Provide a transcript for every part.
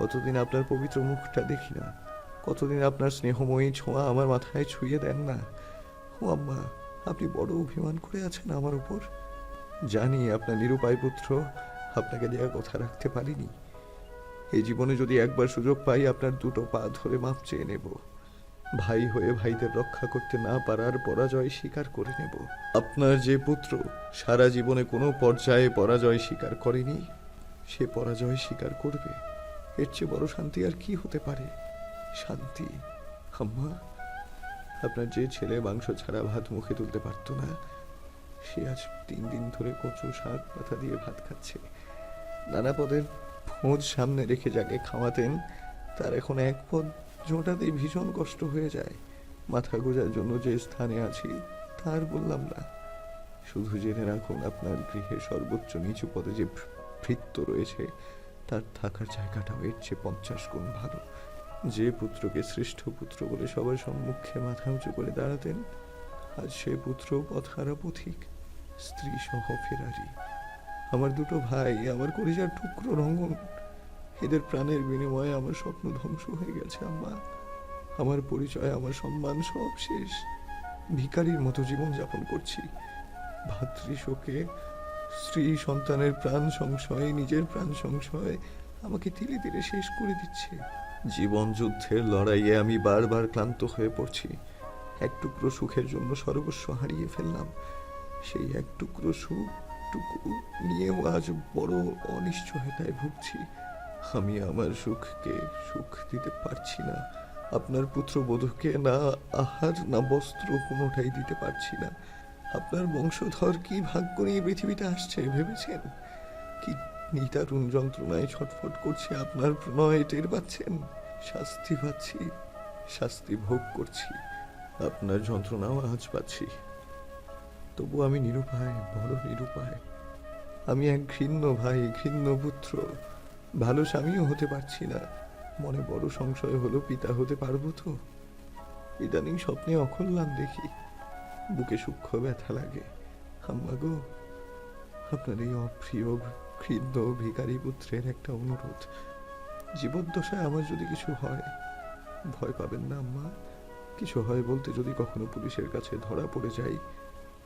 কতদিন আপনার পবিত্র মুখটা দেখি না? কতদিন আপনার স্নেহময়ী ছোঁয়া আমার মাথায় ছুঁয়ে দেন না? ও আম্মা, আপনি বড় অভিমান করে আছেন আমার উপর। জানি আপনার নিরুপায় পুত্র, আপনাকে দেওয়া কথা রাখতে পারিনি। এই জীবনে যদি একবার সুযোগ পাই, আপনার দুটো পা ধরে মাপ চেয়ে নেব। ভাই হয়ে ভাইদের রক্ষা করতে না পারার পরাজয় স্বীকার করে নেব। আপনার যে পুত্র, সারা জীবনে কোনো পর্যায়ে পরাজয় স্বীকার করেনি। সে পরাজয় স্বীকার করবে। এর চেয়ে বড় শান্তি আর কি হতে পারে? শান্তি? আম্মা, আপনার যে ছেলে মাংস ছাড়া ভাত মুখে তুলতে পারতো না, সে আজ তিন দিন ধরে কচু শাক পাতা দিয়ে ভাত খাচ্ছে। নানা পদের খোঁজ সামনে রেখে যাকে খাওয়াতেন, তার এখন এক পদ জোটাতেই ভীষণ কষ্ট হয়ে যায়। মাথা গোজার জন্য যে স্থানে আছি, তার বললাম না। শুধু জেনে রাখুন, আপনার গৃহে সর্বোচ্চ নিচু পদে যে ভৃত্য রয়েছে তার থাকার জায়গাটাও এর চেয়ে পঞ্চাশ গুণ ভালো। যে পুত্রকে শ্রেষ্ঠ পুত্র বলে সবার সম্মুখে মাথা উঁচু করে দাঁড়াতেন, আজ সে পুত্র পথহারা পথিক স্ত্রী সহ ফেরারি। আমার দুটো ভাই, আমার কলিজার টুকরো রঙন এদের প্রাণের বিনিময়ে আমার স্বপ্ন ধ্বংস হয়ে গেছে, আম্মা। আমার পরিচয়, আমার সম্মান সব শেষ। ভিখারির মতো জীবন যাপন করছি ভাতৃশোকে স্ত্রী সন্তানের প্রাণ সংশয়, নিজের প্রাণ সংশয় আমাকে ধীরে ধীরে শেষ করে দিচ্ছে। জীবন যুদ্ধের লড়াইয়ে আমি বারবার ক্লান্ত হয়ে পড়ছি। এক টুকরো সুখের জন্য সর্বস্ব হারিয়ে ফেললাম। সেই এক টুকরো সুখটুকু নিয়েও আজ বড় অনিশ্চয়তায় ভুগছি। আমি আমার সুখকে সুখ দিতে পারছি না। আপনার পুত্র পুত্রবধূকে না আহার, না বস্ত্র কোনোটাই দিতে পারছি না। আপনার বংশধর কি ভাগ্য নিয়ে পৃথিবীতে আসছে, ভেবেছেন? কি নিতারুণ যন্ত্রণায় ছটফট করছে আপনার প্রণয়, টের পাচ্ছেন? শাস্তি পাচ্ছি, শাস্তি ভোগ করছি, আপনার যন্ত্রণাও আজ পাচ্ছি। তবু আমি নিরুপায়, বড় নিরুপায়। আমি এক ঘৃণ্য ভাই, ঘৃণ্য পুত্র। ভালো স্বামীও হতে পারছি না। মনে বড় সংশয় হলো, পিতা হতে পারব তো? ইদানিং স্বপ্নে অকল্যাণ দেখি। বুকে সূক্ষ্ম ব্যথা লাগে। আম্মা গো আপনার এই অপ্রিয় ক্ষুদ্র ভিখারি পুত্রের একটা অনুরোধ। জীবদ্দশায় আমার যদি কিছু হয়, ভয় পাবেন না, আম্মা। কিছু হয় বলতে যদি কখনো পুলিশের কাছে ধরা পড়ে যাই,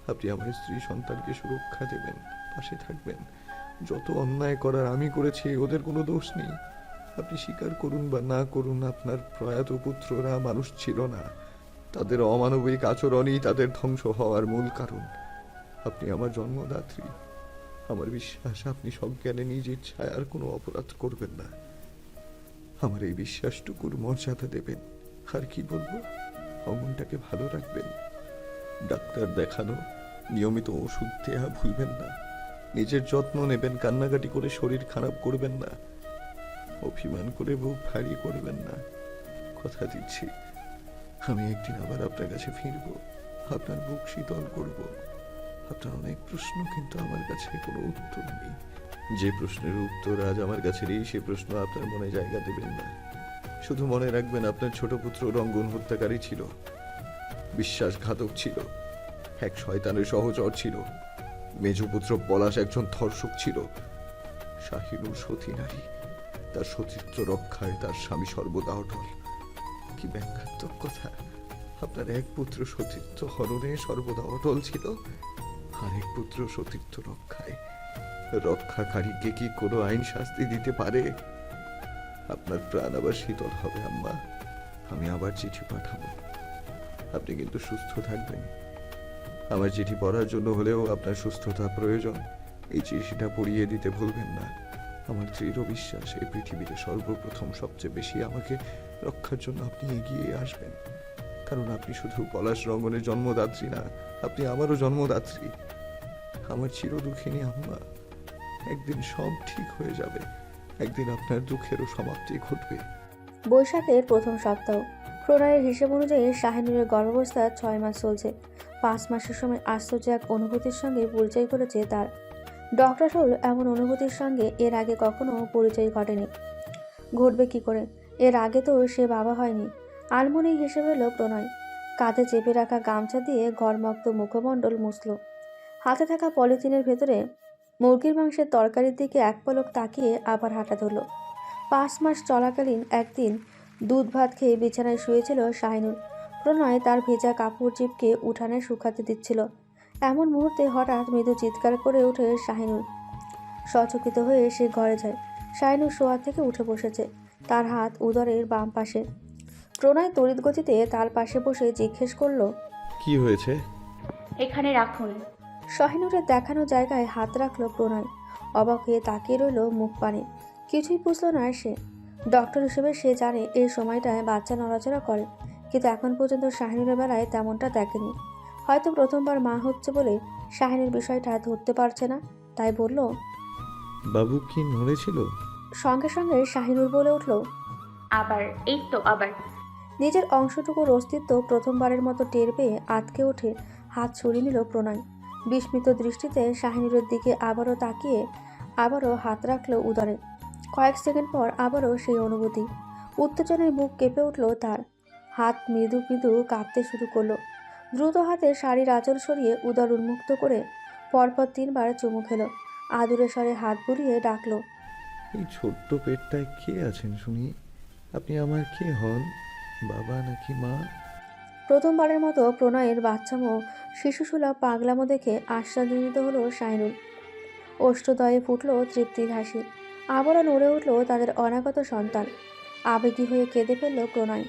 আপনি আমার স্ত্রী সন্তানকে সুরক্ষা দেবেন, পাশে থাকবেন। যত অন্যায় করার আমি করেছি, ওদের কোনো দোষ নেই। আপনি স্বীকার করুন বা না করুন, আপনার প্রয়াত পুত্ররা মানুষ ছিল না। তাদের অমানবিক আচরণই তাদের ধ্বংস হওয়ার মূল কারণ। আপনি আমার জন্মদাত্রী। আমার বিশ্বাস, আপনি সজ্ঞানে নিজ ইচ্ছায় আর কোনো অপরাধ করবেন না। আমার এই বিশ্বাসটুকুর মর্যাদা দেবেন। আর কি বলব? অমনটাকে ভালো রাখবেন। ডাক্তার দেখানো, নিয়মিত ওষুধ দেয়া ভুলবেন না। নিজের যত্ন নেবেন, কান্নাকাটি করে শরীর খারাপ করবেন না। অভিমান করে বুক ভারী করবেন না। কথা দিচ্ছি। আমি একদিন আবার আপনার কাছে ফিরবো, আপনার বুক শীতল করব। আপনার অনেক প্রশ্ন কিন্তু আমার কাছে কোনো উত্তর নেই। যে প্রশ্নের উত্তর আজ আমার কাছে নেই, সে প্রশ্ন আপনার মনে জায়গা দেবেন না। শুধু মনে রাখবেন আপনার ছোট পুত্র রঙ্গন হত্যাকারী ছিল। বিশ্বাসঘাতক ছিল। এক শয়তানের সহচর ছিল। মেজপুত্র পলাশ একজন ধর্ষক ছিল। শাহিনুর সতী নারী। তার সতীত্ব রক্ষায় তার স্বামী সর্বদা অটল। কি ব্যাখ্যাত্মক কথা? আপনার এক পুত্র সতীর্থ হরণে সর্বদা অটল ছিল। আর এক পুত্র সতীর্থ রক্ষায়। রক্ষাকারীকে কি কোনো আইন শাস্তি দিতে পারে? আপনার প্রাণ আবার শীতল হবে, আম্মা। আমি আবার চিঠি পাঠাবো। আপনি কিন্তু সুস্থ থাকবেন। আমার চিঠি পড়ার জন্য হলেও আপনার সুস্থতা প্রয়োজন। এই চিঠিটা পড়িয়ে দিতে ভুলবেন না। আমার দৃঢ় বিশ্বাস, এই পৃথিবীতে সর্বপ্রথম সবচেয়ে বেশি আমাকে রক্ষার জন্য আপনি এগিয়ে আসবেন। কারণ আপনি শুধু পলাশ রঙ্গনের জন্মদাত্রী না, আপনি আমারও জন্মদাত্রী। আমার চিরদুঃখিনী আম্মা, একদিন সব ঠিক হয়ে যাবে। একদিন আপনার দুঃখেরও সমাপ্তি ঘটবে। বৈশাখের প্রথম সপ্তাহ। প্রণয়ের হিসেব অনুযায়ী শাহিনুরের গর্ভাবস্থা ছয় মাস চলছে। পাঁচ মাসের সময় আশ্চর্য এক অনুভূতির সঙ্গে পরিচয় করেছে তার। ডক্টর হল এমন অনুভূতির সঙ্গে এর আগে কখনো পরিচয় ঘটেনি। ঘটবে কি করে? এর আগে তো সে বাবা হয়নি। আলমনি হিসেবে এলো প্রণয় কাঁধে চেপে রাখা গামছা দিয়ে ঘরমক্ত মুখমণ্ডল মুছল। হাতে থাকা পলিথিনের ভেতরে মুরগির মাংসের তরকারির দিকে এক পলক তাকিয়ে আবার হাঁটা ধরল। পাঁচ মাস চলাকালীন একদিন দুধ ভাত খেয়ে বিছানায় শুয়েছিল শাহিনুর প্রণয় তার ভেজা কাপড় চিপকে উঠানে শুকাতে দিচ্ছিল। এমন মুহূর্তে হঠাৎ মৃদু চিৎকার করে উঠে শাহিনুর সচকিত হয়ে সে ঘরে যায়। শাহিনুর শোয়া থেকে উঠে বসেছে। তার হাত উদরের বাম পাশে। প্রণয় তড়িৎ গতিতে তার পাশে বসে জিজ্ঞেস করল কি হয়েছে? এখানে রাখুন। শাহিনুরের দেখানো জায়গায় হাত রাখল প্রণয়। অবাক হয়ে তাকিয়ে রইল মুখ পানে। কিছুই বুঝলো না সে। ডক্টর হিসেবে সে জানে এই সময়টায় বাচ্চা নড়াচড়া করে কিন্তু এখন পর্যন্ত শাহিনুরের বেলায় তেমনটা দেখেনি। হয়তো প্রথমবার মা হচ্ছে বলে শাহিনুর বিষয়টা ধরতে পারছে না তাই বলল বাবু কি নড়েছিল? সঙ্গে সঙ্গে শাহিনুর বলে উঠল আবার এই তো আবার। নিজের অংশটুকুর অস্তিত্ব প্রথমবারের মতো টের পেয়ে আটকে ওঠে হাত সরিয়ে নিল প্রণয়। বিস্মিত দৃষ্টিতে শাহিনুরের দিকে আবারও তাকিয়ে আবারও হাত রাখল উদারে। কয়েক সেকেন্ড পর আবারও সেই অনুভূতি। উত্তেজনায় বুক কেঁপে উঠল তার। হাত মৃদু মৃদু কাঁপতে শুরু করল। দ্রুত হাতে শাড়ির আঁচল সরিয়ে উদার উন্মুক্ত করে পরপর তিনবার চুমু খেলো। আদুরে স্বরে হাত বুলিয়ে ডাকলো এই ছোট্ট পেটটায় কে আছেন শুনি? আপনি আমার কে হন? বাবা নাকি মা? প্রথমবারের মতো প্রণয়ের বাচ্চামো শিশুসুলভ পাগলামো দেখে আশ্চর্যজনিত হলো শাইনুর অষ্টদয়ে ফুটল তৃপ্তির হাসি। আবারও নড়ে উঠল তাদের অনাগত সন্তান। আবেগী হয়ে কেঁদে ফেলল প্রণয়।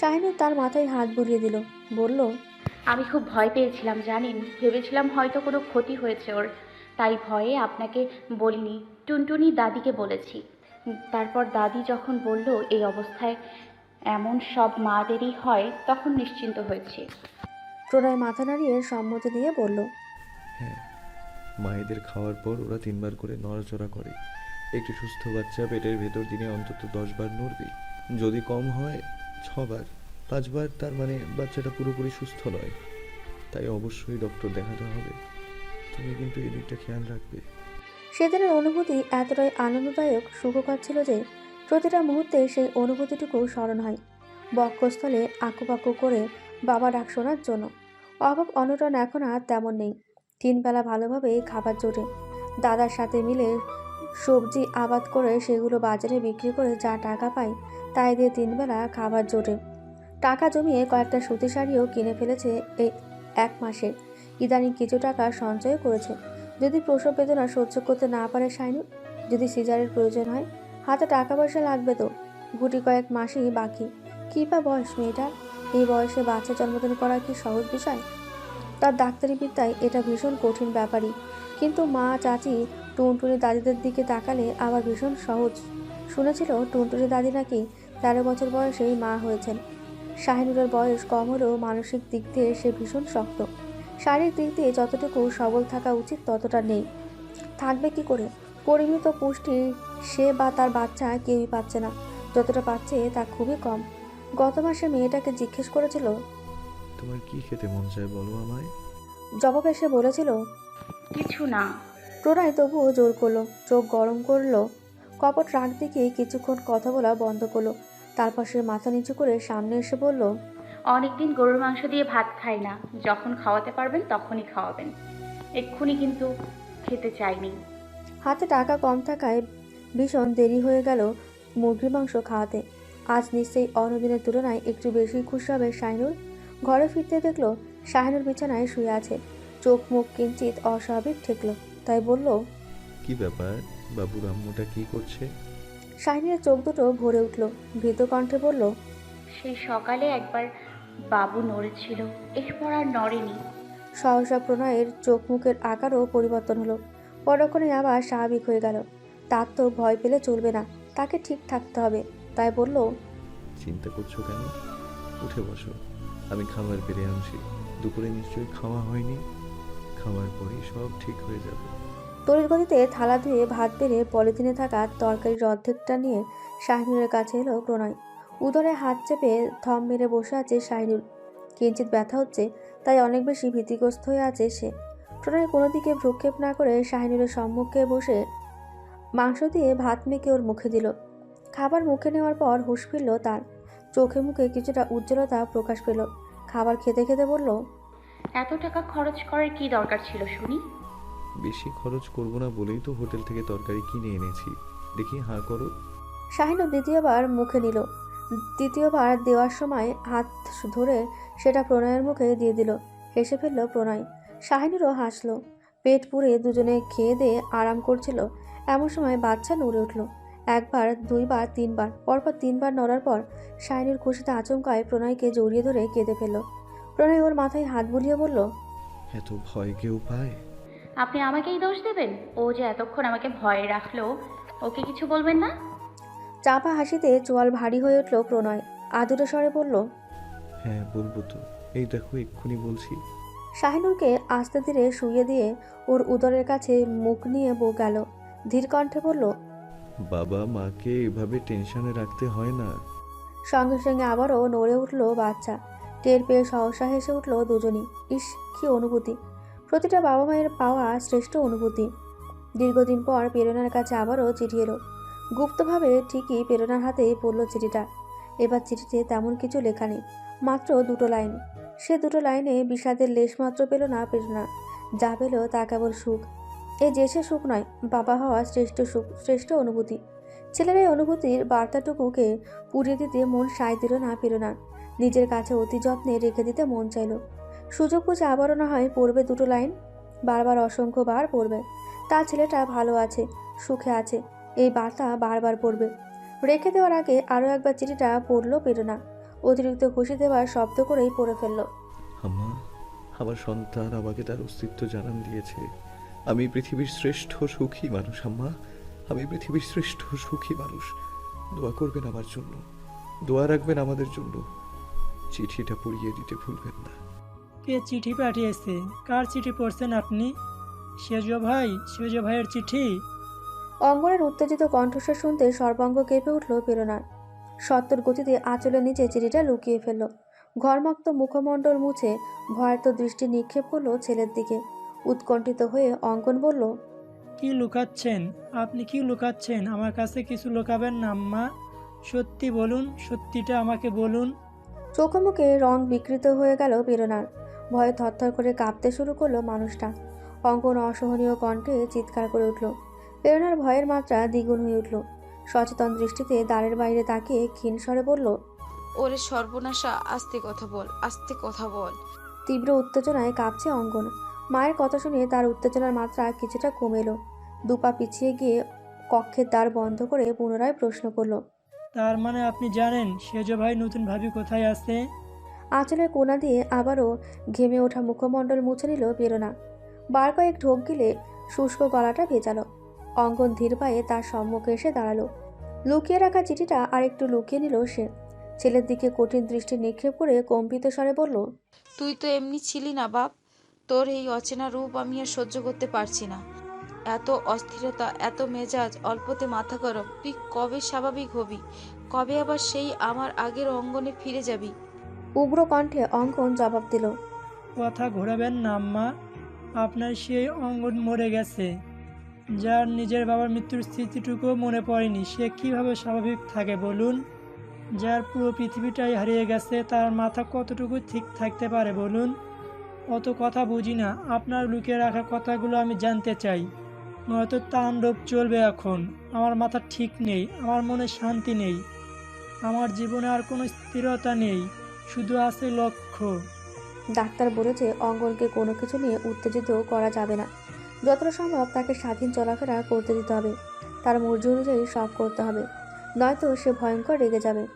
শাহিনুর তার মাথায় হাত বুলিয়ে দিল বলল আমি খুব ভয় পেয়েছিলাম জানেন? ভেবেছিলাম হয়তো কোনো ক্ষতি হয়েছে ওর। তাই ভয়ে আপনাকে বলিনি টুনটুনি দাদিকে বলেছি। তারপর দাদি যখন বলল এই অবস্থায় এমন সব মাদেরই হয় তখন নিশ্চিন্ত হয়েছি। প্রণয় মাথা নাড়িয়ে সম্মতি দিয়ে বলল হ্যাঁ মায়েদের খাওয়ার পর ওরা তিনবার করে নড়াচড়া করে। একটি সুস্থ বাচ্চা পেটের ভেতর দিনে অন্তত দশবার নড়বে। যদি কম হয় ছবার। পাঁচবার তার মানে বাচ্চাটা পুরোপুরি সুস্থ নয়। তাই অবশ্যই ডক্টর দেখাতে হবে। তুমি কিন্তু এই দিকটা খেয়াল রাখবে। সেদিনের অনুভূতি এতটাই আনন্দদায়ক, সুখকর ছিল যে প্রতিটা মুহূর্তে সেই অনুভূতিটুকু স্মরণ হয়। বক্ষস্থলে আঁকুপাকু করে বাবা ডাক শোনার জন্য। অভাব অনটন এখন আর তেমন নেই। তিনবেলা ভালোভাবে খাবার জোটে। দাদার সাথে মিলে সবজি আবাদ করে সেগুলো বাজারে বিক্রি করে যা টাকা পায় তাই দিয়ে তিনবেলা খাবার জোটে। টাকা জমিয়ে কয়েকটা সুতি শাড়িও কিনে ফেলেছে এই এক মাসে। ইদানিং কিছু টাকা সঞ্চয় করেছে। যদি প্রসব বেদনা সহ্য করতে না পারে শাইনুর যদি সিজারের প্রয়োজন হয়, হাতে টাকা পয়সা লাগবে তো। গুটি কয়েক মাসই বাকি। কী বা বয়স মেয়েটার? এই বয়সে বাচ্চা জন্মদান করা কি সহজ বিষয়? তার ডাক্তারি বিদ্যায় এটা ভীষণ কঠিন ব্যাপারই। কিন্তু মা, চাচি, টুনটুনি দাদিদের দিকে তাকালে আবার ভীষণ সহজ। শুনেছিল টুনটুনি দাদি নাকি তেরো বছর বয়সেই মা হয়েছেন। শাহিনুরের বয়স কম হলেও মানসিক দিক দিয়ে সে ভীষণ শক্ত। শারীরিক দিক দিয়ে যতটুকু সবল থাকা উচিত ততটা নেই। থাকবে কি করে? পরিমিত পুষ্টি সে বা তার বাচ্চা কেউই পাচ্ছে না। যতটা পাচ্ছে তা খুবই কম। গত মাসে মেয়েটাকে জিজ্ঞেস করেছিল তোমার কি খেতে মন চায় বলো আমায়? জবাবে সে বলেছিল কিছু না। প্রণয় তবুও জোর করল চোখ গরম করল। কপট রাগ দিকে কিছুক্ষণ কথা বলা বন্ধ করল। তারপর সে মাথা নিচু করে সামনে এসে বলল অনেকদিন গরুর মাংস দিয়ে ভাত খাই না। যখন খাওয়াতে পারবেন তখনই খাওয়াবেন। এক্ষুনি কিন্তু খেতে চাইনি। হাতে টাকা কম থাকায় ভীষণ দেরি হয়ে গেল মুরগির মাংস খাওয়াতে। আজ নিশ্চয়ই অন্যদিনের তুলনায় একটু বেশি খুশি হবে শাহিনুর ঘরে ফিরতে দেখল শাহিনুর বিছানায় শুয়ে আছে। চোখ মুখ কিঞ্চিত অস্বাভাবিক ঠেকলো। তাই বলল কি ব্যাপার? বাবুর আম্মুটা কি করছে? শাহিনের চোখ দুটো ভরে উঠল। ভীত কণ্ঠে বলল সেই সকালে একবার বাবু নড়েছিল এরপর আর নড়েনি। সহসা প্রণয়ের চোখ মুখের আকারও পরিবর্তন হলো। পরক্ষণে আবার স্বাভাবিক হয়ে গেল। তার তো ভয় পেলে চলবে না তাকে ঠিক থাকতে হবে তাই বলল চিন্তা করছ কেন? উঠে বসো আমি খাবার বেড়ে আনছি। দুপুরে নিশ্চয়ই খাওয়া হয়নি। খাওয়ার পরেই সব ঠিক হয়ে যাবে। তড়িৎ গতিতে থালা ধুয়ে ভাত বেড়ে পলিথিনে থাকা তরকারির অর্ধেকটা নিয়ে শাহিনুরের কাছে এলো প্রণয়। উদরে হাত চেপে থম মেরে বসে আছে শাহিনুর কিঞ্চিত ব্যথা হচ্ছে তাই অনেক বেশি ভীতিগ্রস্ত হয়ে আছে সে। প্রণয় কোনো দিকে ভ্রুক্ষেপ না করে শাহিনুরের সম্মুখে বসে মাংস দিয়ে ভাত মেখে ওর মুখে দিল। খাবার মুখে নেওয়ার পর হুঁশ ফিরল তার। চোখে মুখে কিছুটা উজ্জ্বলতা প্রকাশ পেল। খাবার খেতে খেতে বলল এত টাকা খরচ করার কি দরকার ছিল শুনি? বেশি খরচ করব না বলেই তো হোটেল থেকে তরকারি কিনে এনেছি। দেখি হাঁ করো। শাহিনুর দ্বিতীয়বার মুখে নিল। দ্বিতীয়বার দেওয়ার সময় হাত ধরে সেটা প্রণয়ের মুখে দিয়ে দিল। হেসে ফেলল প্রণয়। শাহিনীরও হাসলো। পেট পুড়ে দুজনে খেয়ে দিয়ে আরাম করছিল। এমন সময় বাচ্চা নড়ে উঠল। একবার দুইবার তিনবার পরপর তিনবার নড়ার পর শাহিনুর খুশিতে আচমকায় প্রণয়কে জড়িয়ে ধরে কেঁদে ফেলল। প্রণয় ওর মাথায় হাত বুলিয়ে বলল এত ভয় কেউ পায়? আপনি আমাকেই দোষ দেবেন? ও যে এতক্ষণ আমাকে ভয়ে রাখল ওকে কিছু বলবেন না? চাপা হাসিতে চোয়াল ভারী হয়ে উঠল প্রণয়। আদুরে স্বরে বলল হ্যাঁ বলব তো। এই দেখো এক্ষুনি বলছি। শাহিনুরকে আস্তে ধীরে শুইয়ে দিয়ে ওর উদরের কাছে মুখ নিয়ে বউ গেল। ধীর কণ্ঠে বলল বাবা মাকে এভাবে টেনশনে রাখতে হয় না। সঙ্গে সঙ্গে আবারও নড়ে উঠল বাচ্চা। টের পেয়ে সহসা হেসে উঠল দুজনই। ইস কি অনুভূতি। প্রতিটা বাবা মায়ের পাওয়া শ্রেষ্ঠ অনুভূতি। দীর্ঘদিন পর প্রেরণার কাছে আবারও চিঠি এলো। গুপ্তভাবে ঠিকই প্রেরণার হাতে পড়ল চিঠিটা। এবার চিঠিতে তেমন কিছু লেখা নেই, মাত্র দুটো লাইন। সে দুটো লাইনে বিষাদের লেশমাত্র পেল না প্রেরণা, যা পেল তা কেবল সুখ। এ যে সে সুখ নয়, বাবা হওয়া শ্রেষ্ঠ সুখ, শ্রেষ্ঠ অনুভূতি। ছেলের এই অনুভূতির বার্তাটুকুকে পুড়িয়ে দিতে মন সায় দিল না প্রেরণা, নিজের কাছে অতি যত্নে রেখে দিতে মন চাইল। সুযোগ বুঝে আবারও না হয় পড়বে দুটো লাইন? বারবার অসংখ্য বার পড়বে। তার ছেলেটা ভালো আছে, সুখে আছে। এই বার্তা বারবার পড়বে। রেখে দেওয়ার আগে আরও একবার চিঠিটা পড়ল পেরোনা অতিরিক্ত খুশি দেওয়ার শব্দ করেই পড়ে ফেলল। আম্মা আমার সন্তান আমাকে তার অস্তিত্ব জানান দিয়েছে। আমি পৃথিবীর শ্রেষ্ঠ সুখী মানুষ আম্মা। আমি পৃথিবীর শ্রেষ্ঠ সুখী মানুষ। দোয়া করবেন আমার জন্য। দোয়া রাখবেন আমাদের জন্য। চিঠিটা পড়িয়ে দিতে ভুলবেন না। কে চিঠি পাঠিয়েছে? কার চিঠি পড়ছেন আপনি? সেজ ভাই সেজ ভাইয়ের চিঠি। অঙ্গনের উত্তেজিত কণ্ঠস্বর শুনতে সর্বাঙ্গ কেঁপে উঠল প্রেরণার সত্তর গতিতে আঁচলের নিচে চিঠিটা লুকিয়ে ফেলল। ঘরমক্ত মুখমণ্ডল মুছে ভয়ার্ত দৃষ্টি নিক্ষেপ করল ছেলের দিকে। উৎকণ্ঠিত হয়ে অঙ্কন বলল কি লুকাচ্ছেন? আপনি কি লুকাচ্ছেন? আমার কাছে কিছু লুকাবেন না আম্মা। সত্যি বলুন সত্যিটা আমাকে বলুন। চোখে মুখে রং বিকৃত হয়ে গেল প্রেরণার ভয়ে থরথর করে কাঁপতে শুরু করল মানুষটা। অঙ্কন অসহনীয় কণ্ঠে চিৎকার করে উঠল প্রেরণার ভয়ের মাত্রা দ্বিগুণ হয়ে উঠল। সচেতন দৃষ্টিতে দ্বারের বাইরে তাকিয়ে ক্ষীণ স্বরে বলল ওরে সর্বনাশা আস্তে কথা বল আস্তে কথা বল। তীব্র উত্তেজনায় কাঁপছে অঙ্গন। মায়ের কথা শুনে তার উত্তেজনার মাত্রা কিছুটা কমে এলো। দুপা পিছিয়ে গিয়ে কক্ষের দ্বার বন্ধ করে পুনরায় প্রশ্ন করল তার মানে আপনি জানেন সেজ ভাই নতুন ভাবি কোথায় আছে? আঁচলের কোনা দিয়ে আবারও ঘেমে ওঠা মুখমণ্ডল মুছে নিল প্রেরণা। বার কয়েক ঢোক গিলে শুষ্ক গলাটা ভেজালো। অঙ্কন ধীর পায়ে তার সম্মুখে এসে দাঁড়াল। লুকিয়ে রাখা চিঠিটা আরেকটু লুকিয়ে নিল সে। ছেলের দিকে কঠিন দৃষ্টি নিক্ষেপ করে কম্পিত স্বরে বলল তুই তো এমনি ছিলি না বাপ। তোর এই অচেনা রূপ আমি আর সহ্য করতে পারছি না। এত অস্থিরতা এত মেজাজ অল্পতে মাথা গরম তুই কবে স্বাভাবিক হবি? কবে আবার সেই আমার আগের অঙ্গনে ফিরে যাবি? উগ্র কণ্ঠে অঙ্কন জবাব দিল কথা ঘোরাবেন না আম্মা। আপনার সেই অঙ্গন মরে গেছে। যার নিজের বাবার মৃত্যুর স্মৃতিটুকুও মনে পড়েনি, সে কীভাবে স্বাভাবিক থাকে বলুন? যার পুরো পৃথিবীটাই হারিয়ে গেছে, তার মাথা কতটুকু ঠিক থাকতে পারে বলুন? অত কথা বুঝি না, আপনার লুকিয়ে রাখা কথাগুলো আমি জানতে চাই। নয়তো তাণ্ডব চলবে এখন, আমার মাথা ঠিক নেই, আমার মনে শান্তি নেই, আমার জীবনে আর কোনো স্থিরতা নেই, শুধু আছে লক্ষ্য। ডাক্তার বলেছে, অঙ্গনকে কোনো কিছু নিয়ে উত্তেজিত করা যাবে না। যতটা সম্ভব তাকে স্বাধীন চলাফেরা করতে দিতে হবে। তার মর্জি অনুযায়ী সব করতে হবে। নয়তো সে ভয়ঙ্কর রেগে যাবে।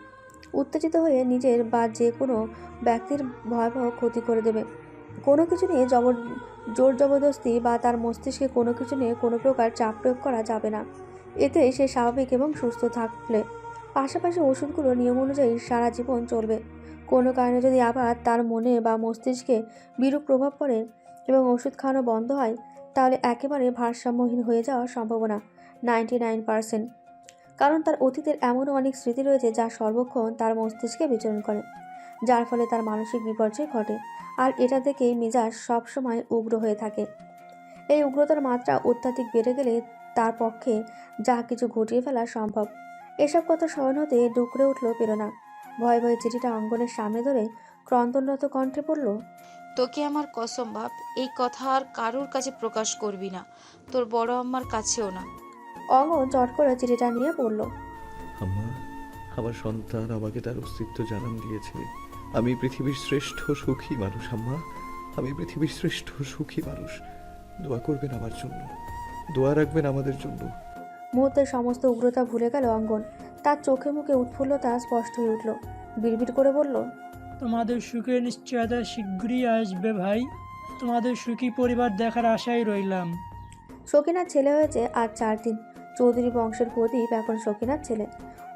উত্তেজিত হয়ে নিজের বা যে কোনো ব্যক্তির ভয়াবহ ক্ষতি করে দেবে। কোনো কিছু নিয়ে জবর জোর জবরদস্তি বা তার মস্তিষ্কে কোনো কিছু নিয়ে কোনো প্রকার চাপ প্রয়োগ করা যাবে না। এতে সে স্বাভাবিক এবং সুস্থ থাকলে। পাশাপাশি ওষুধগুলো নিয়ম অনুযায়ী সারা জীবন চলবে। কোনো কারণে যদি আবার তার মনে বা মস্তিষ্কে বিরূপ প্রভাব পড়ে এবং ওষুধ খাওয়ানো বন্ধ হয় তাহলে একেবারে ভারসাম্যহীন হয়ে যাওয়ার সম্ভাবনা নাইনটি নাইন পার্সেন্ট। কারণ তার অতীতের এমনও অনেক স্মৃতি রয়েছে যা সর্বক্ষণ তার মস্তিষ্কে বিচরণ করে, যার ফলে তার মানসিক বিপর্যয় ঘটে, আর এটা দেখেই মেজাজ সবসময় উগ্র হয়ে থাকে। এই উগ্রতার মাত্রা অত্যাধিক বেড়ে গেলে তার পক্ষে যা কিছু ঘটিয়ে ফেলা সম্ভব। এসব কথা স্মরণ হতে ডুকরে উঠল প্রেরণা। ভয়ে ভয়ে চিঠিটা অঙ্গনের সামনে ধরে ক্রন্দনরত কণ্ঠে পড়ল তোকে আমার কসম বাপ এই কথা আর কারোর কাছে প্রকাশ করবি না। তোর বড় আম্মার কাছেও না। অঙ্গন চট করে চিঠিটা নিয়ে পড়ল আম্মা আমার সন্তান আমাকে তার অস্তিত্ব জানান দিয়েছে। আমি পৃথিবীর শ্রেষ্ঠ সুখী মানুষ আম্মা। আমি পৃথিবীর শ্রেষ্ঠ সুখী মানুষ। দোয়া করবেন আমার জন্য। দোয়া রাখবেন আমাদের জন্য। মুহূর্তে সমস্ত উগ্রতা ভুলে গেল অঙ্গন। তার চোখে মুখে উৎফুল্লতা স্পষ্ট হয়ে উঠল। বিড়বিড় করে বলল তোমাদের সুখের নিশ্চয়তা শীঘ্রই আসবে ভাই। তোমাদের সুখী পরিবার দেখার আশায় রইলাম। সকিনার ছেলে হয়েছে আজ চার দিন। চৌধুরী বংশের প্রদীপ এখন সকিনার ছেলে।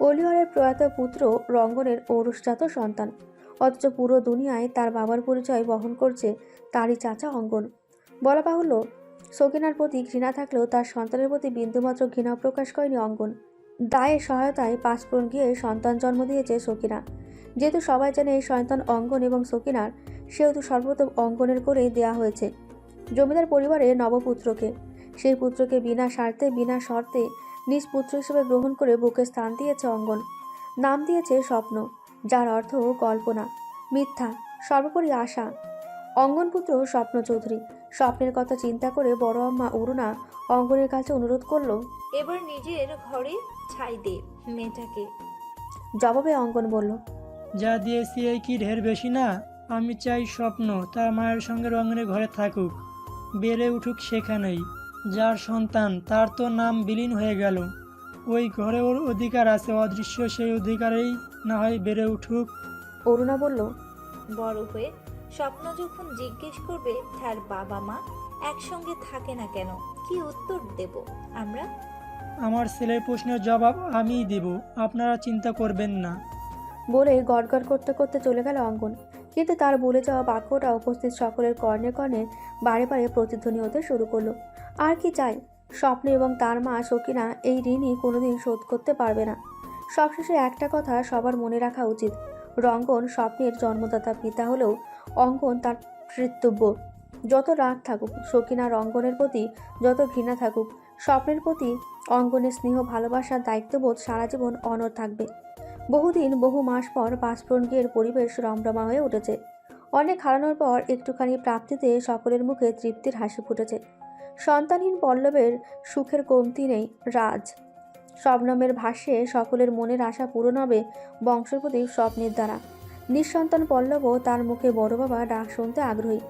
অলিহরের প্রয়াত পুত্র রঙ্গনের ঔরসজাত সন্তান। অথচ পুরো দুনিয়ায় তার বাবার পরিচয় বহন করছে তারই চাচা অঙ্গন। বলা বাহুল্য সকিনার প্রতি ঘৃণা থাকলেও তার সন্তানের প্রতি বিন্দুমাত্র ঘৃণা প্রকাশ করেনি অঙ্গন। দায়ের সহায়তায় পাঁচপুরন গিয়ে সন্তান জন্ম দিয়েছে সকিনা যেহেতু সবাই জানে এই সন্তান অঙ্গন এবং সকিনার সেহেতু সর্বপ্রথম অঙ্গনের করেই দেয়া হয়েছে। জমিদার পরিবারের নবপুত্রকে সেই পুত্রকে বিনা স্বার্থে বিনা শর্তে নিজ পুত্র হিসেবে গ্রহণ করে বুকে স্থান দিয়েছে অঙ্গন। নাম দিয়েছে স্বপ্ন যার অর্থ কল্পনা মিথ্যা সর্বোপরি আশা। অঙ্গনপুত্র স্বপ্ন চৌধুরী স্বপ্নের কথা চিন্তা করে বড় আম্মা অরুণা অঙ্গনের কাছে অনুরোধ করল এবার নিজের ঘরে ছাই দে মেয়েটাকে। জবাবে অঙ্গন বলল যা দিয়েছি এই কি ঢের বেশি না? আমি চাই স্বপ্ন তার মায়ের সঙ্গে রঙের ঘরে থাকুক। বেড়ে উঠুক সেখানেই। যার সন্তান তার তো নাম বিলীন হয়ে গেল। ওই ঘরে ওর অধিকার আছে অদৃশ্য সেই অধিকারেই না হয় বেড়ে উঠুক। অরুণা বলল বড় হয়ে স্বপ্ন যখন জিজ্ঞেস করবে তার বাবা মা একসঙ্গে থাকে না কেন? কি উত্তর দেব আমরা? আমার ছেলের প্রশ্নের জবাব আমিই দেব। আপনারা চিন্তা করবেন না। বলে গড়গড় করতে করতে চলে গেল অঙ্গন। কিন্তু তার বলে যাওয়া বাক্যটা উপস্থিত সকলের কর্ণে কর্ণে বারে বারে প্রতিধ্বনি হতে শুরু করল। আর কি চাই? স্বপ্ন এবং তার মা সকিনা এই ঋণই কোনোদিন শোধ করতে পারবে না। সবশেষে একটা কথা সবার মনে রাখা উচিত। রঙ্গন স্বপ্নের জন্মদাতা পিতা হলেও অঙ্গন তার কৃতব্য। যত রাগ থাকুক সকিনা রঙ্গনের প্রতি যত ঘৃণা থাকুক, স্বপ্নের প্রতি অঙ্গনের স্নেহ ভালোবাসার দায়িত্ববোধ সারা জীবন অনর থাকবে। বহুদিন, বহু মাস পর পাঁচফোরনগের পরিবেশ রমরমা হয়ে উঠেছে। অনেক হারানোর পর একটুখানি প্রাপ্তিতে সকলের মুখে তৃপ্তির হাসি ফুটেছে। সন্তানহীন পল্লবের সুখের কমতি নেই, রাজ। শবনমের ভাষ্যে সকলের মনের আশা পূরণ হবে বংশপ্রদীপ স্বপ্নের দ্বারা। নিঃসন্তান পল্লবও তার মুখে বড় বাবা ডাক শুনতে আগ্রহী।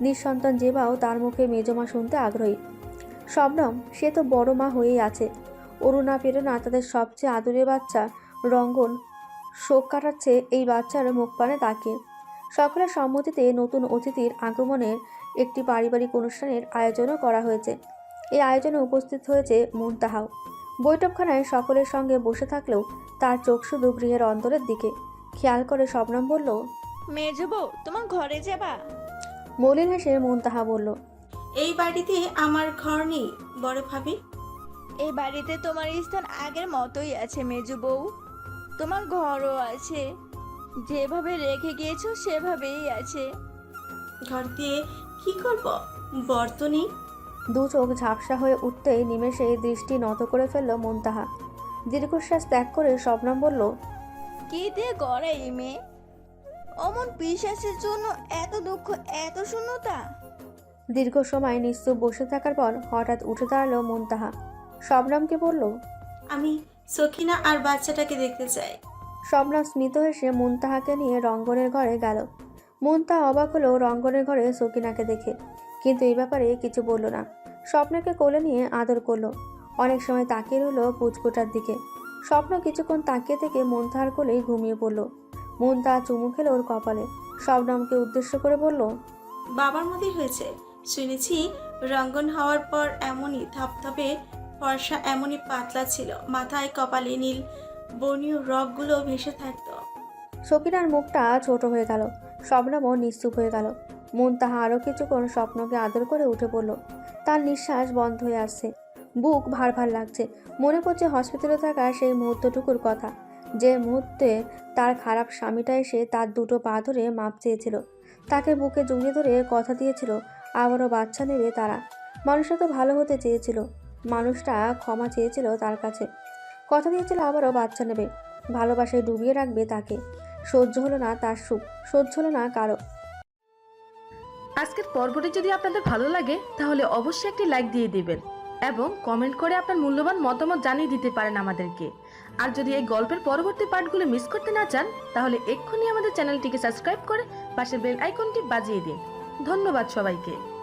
নিঃসন্তান জেবাও তার মুখে মেজমা শুনতে আগ্রহী। শবনম সে তো বড় মা হয়েই আছে। অরুণা প্রেরণা তাদের সবচেয়ে আদরের বাচ্চা রঙ্গন শোক কাটাচ্ছে এই বাচ্চার মুখ পানে তাকিয়ে সকলের সম্মতিতে নতুন অতিথির আগমনের একটি পারিবারিক অনুষ্ঠানের আয়োজনও করা হয়েছে। এই আয়োজনে উপস্থিত হয়েছে মুনতাহাও। বৈঠকখানায় সকলের সঙ্গে বসে থাকলেও তার চোখ শুধু গৃহের অন্তরের দিকে। খেয়াল করে শবনম বলল মেজবো তোমার ঘরে যাবা? মলিন হেসে মুনতাহা বলল এই বাড়িতে আমার ঘর নেই বড় ভাবি। এই বাড়িতে তোমার স্থান আগের মতোই আছে মেজু বউ। তোমার ঘরও আছে। যেভাবে রেখে গিয়েছো সেভাবেই আছে। ঘর দিয়ে কি করব? বর্ত নেই। দু চোখ ঝাপসা হয়ে উঠতেই নিমেষে দৃষ্টি নত করে ফেলল মুনতাহা। দীর্ঘশ্বাস ত্যাগ করে শবনম বলল কি দিয়ে গড়ে এই মেয়ে? অমন পিসাসের জন্য এত দুঃখ এত শূন্যতা? দীর্ঘ সময় নিশ্চুপ বসে থাকার পর হঠাৎ উঠে দাঁড়াল মুনতাহা। শবনমকে বলল আমি সখিনা আর বাচ্চাটাকে দেখতে চাই শবনম স্মিত হেসে মুনতাহাকে নিয়ে রঙ্গনের ঘরে গেল। মুনতাহা অবাক হলো রঙ্গনের ঘরে সকিনাকে দেখে। কিন্তু এই ব্যাপারে কিছু বলল না। স্বপ্নকে কোলে নিয়ে আদর করল। অনেক সময় তাকিয়ে রইল পুচকুটার দিকে। স্বপ্ন কিছুক্ষণ তাকিয়ে থেকে মুনতাহার কোলেই ঘুমিয়ে পড়ল। মুনতাহা চুমু খেলো ওর কপালে। শবনমকে উদ্দেশ্য করে বলল বাবার মতোই হয়েছে। শুনেছি রঙ্গন হওয়ার পর এমনই ধপধপে ফর্সা এমনই পাতলা ছিল, মাথায় কপালে নীল বর্ণীয় রগগুলো ভেসে থাকতো। সকিনার মুখটা ছোট হয়ে গেল শবনমও নিশ্চুপ হয়ে গেল। মন তাহা আরও কিছুক্ষণ স্বপ্নকে আদর করে উঠে পড়ল। তার নিঃশ্বাস বন্ধ হয়ে আসছে। বুক ভার ভার লাগছে। মনে পড়ছে হসপিটালে থাকা সেই মুহূর্তটুকুর কথা। যে মুহূর্তে তার খারাপ স্বামীটা এসে তার দুটো পা ধরে মাপ চেয়েছিল। তাকে বুকে জড়িয়ে ধরে কথা দিয়েছিল, আবারও বাচ্চা নেবে তারা। মানুষটা তো ভালো হতে চেয়েছিল। মানুষটা ক্ষমা চেয়েছিল তার কাছে। কথা দিয়েছিল আবারও বাচ্চা নেবে। ভালোবাসায় ডুবিয়ে রাখবে তাকে। সহ্য হলো না তার সুখ। সহ্য হলো না কারও। আজকের পর্বটি যদি আপনাদের ভালো লাগে, তাহলে অবশ্যই একটি লাইক দিয়ে দিবেন এবং কমেন্ট করে আপনার মূল্যবান মতামত জানিয়ে দিতে পারেন আমাদেরকে। আর যদি এই গল্পের পরবর্তী পার্টগুলো মিস করতে না চান, তাহলে এক্ষুনি আমাদের চ্যানেলটিকে সাবস্ক্রাইব করে পাশের বেল আইকনটি বাজিয়ে দিন। ধন্যবাদ সবাইকে।